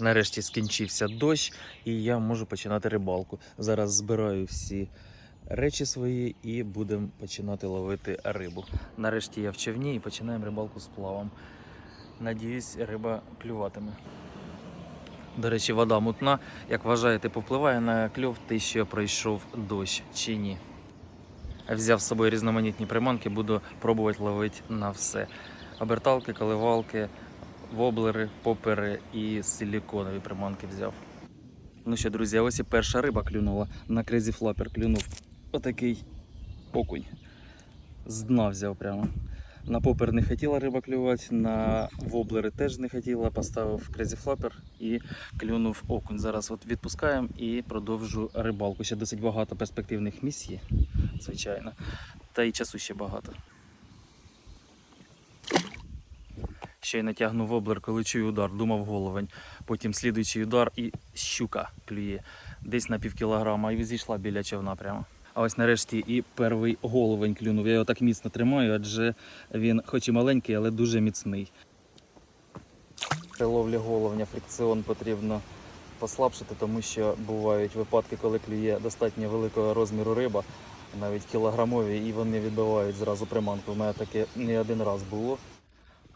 Нарешті скінчився дощ, і я можу починати рибалку. Зараз збираю всі речі свої і будемо починати ловити рибу. Нарешті я в човні і починаємо рибалку з плавом. Надіюсь, риба клюватиме. До речі, вода мутна. Як вважаєте, повпливає на кльов те, що пройшов дощ чи ні? Взяв з собою різноманітні приманки, буду пробувати ловити на все. Оберталки, коливалки, воблери, попери і силіконові приманки взяв. Ну що, друзі, ось і перша риба клюнула. На Crazy Flapper клюнув отакий окунь. З дна взяв прямо. На попер не хотіла риба клювати, на воблери теж не хотіла. Поставив Crazy Flapper і клюнув окунь. Зараз от відпускаємо і продовжу рибалку. Ще досить багато перспективних місць є, звичайно. Та й часу ще багато. Ще й натягнув воблер, коли чую удар, думав головень. Потім слідуючий удар і щука клює. Десь на пів кілограма і зійшла біля човна прямо. А ось нарешті і перший головень клюнув. Я його так міцно тримаю, адже він хоч і маленький, але дуже міцний. При ловлі головня фрикціон потрібно послабшити, тому що бувають випадки, коли клює достатньо великого розміру риба, навіть кілограмові, і вони відбивають зразу приманку. У мене таке не один раз було.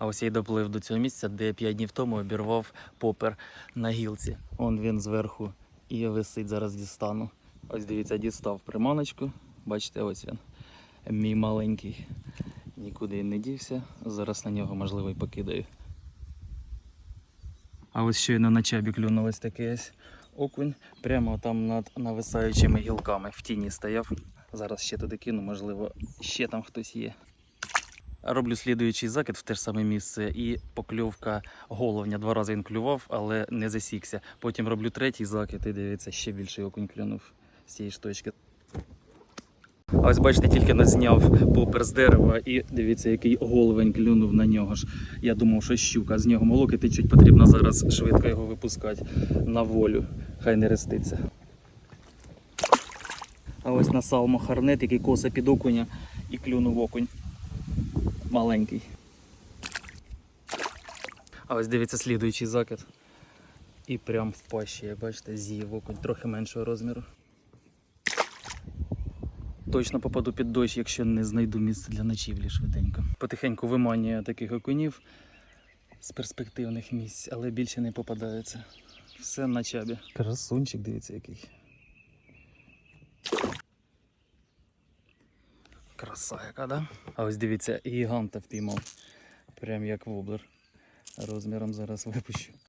А ось я й доплив до цього місця, де я 5 днів тому обірвав попер на гілці. Он він зверху і висить, зараз дістану. Ось дивіться, дістав приманочку. Бачите, ось він. Мій маленький. Нікуди він не дівся. Зараз на нього, можливо, і покидаю. А ось щойно на чабі клюнув ось такий ось окунь. Прямо там над нависаючими гілками в тіні стояв. Зараз ще туди кину, можливо, ще там хтось є. Роблю слідуючий закид в те ж саме місце і покльовка головня. Два рази він клював, але не засікся. Потім роблю третій закид і дивіться, ще більший окунь клюнув з цієї штучки. А ось бачите, тільки назняв попер з дерева і дивіться, який головень клюнув на нього ж. Я думав, що щука. З нього молоки течуть, потрібно зараз швидко його випускати на волю. Хай не реститься. А ось на салмо харнет, який коса під окуня і клюнув окунь маленький. А ось дивіться слідуючий закид. І прям в пащі, як бачите, з'їв окунь трохи меншого розміру. Точно попаду під дощ, якщо не знайду місце для ночівлі швиденько. Потихеньку виманюю таких окунів з перспективних місць, але більше не попадається. Все на чабі. Красунчик, дивіться який. Краса яка, да? А ось дивіться, гіганта впіймав. Прям як воблер. Розміром зараз випущу.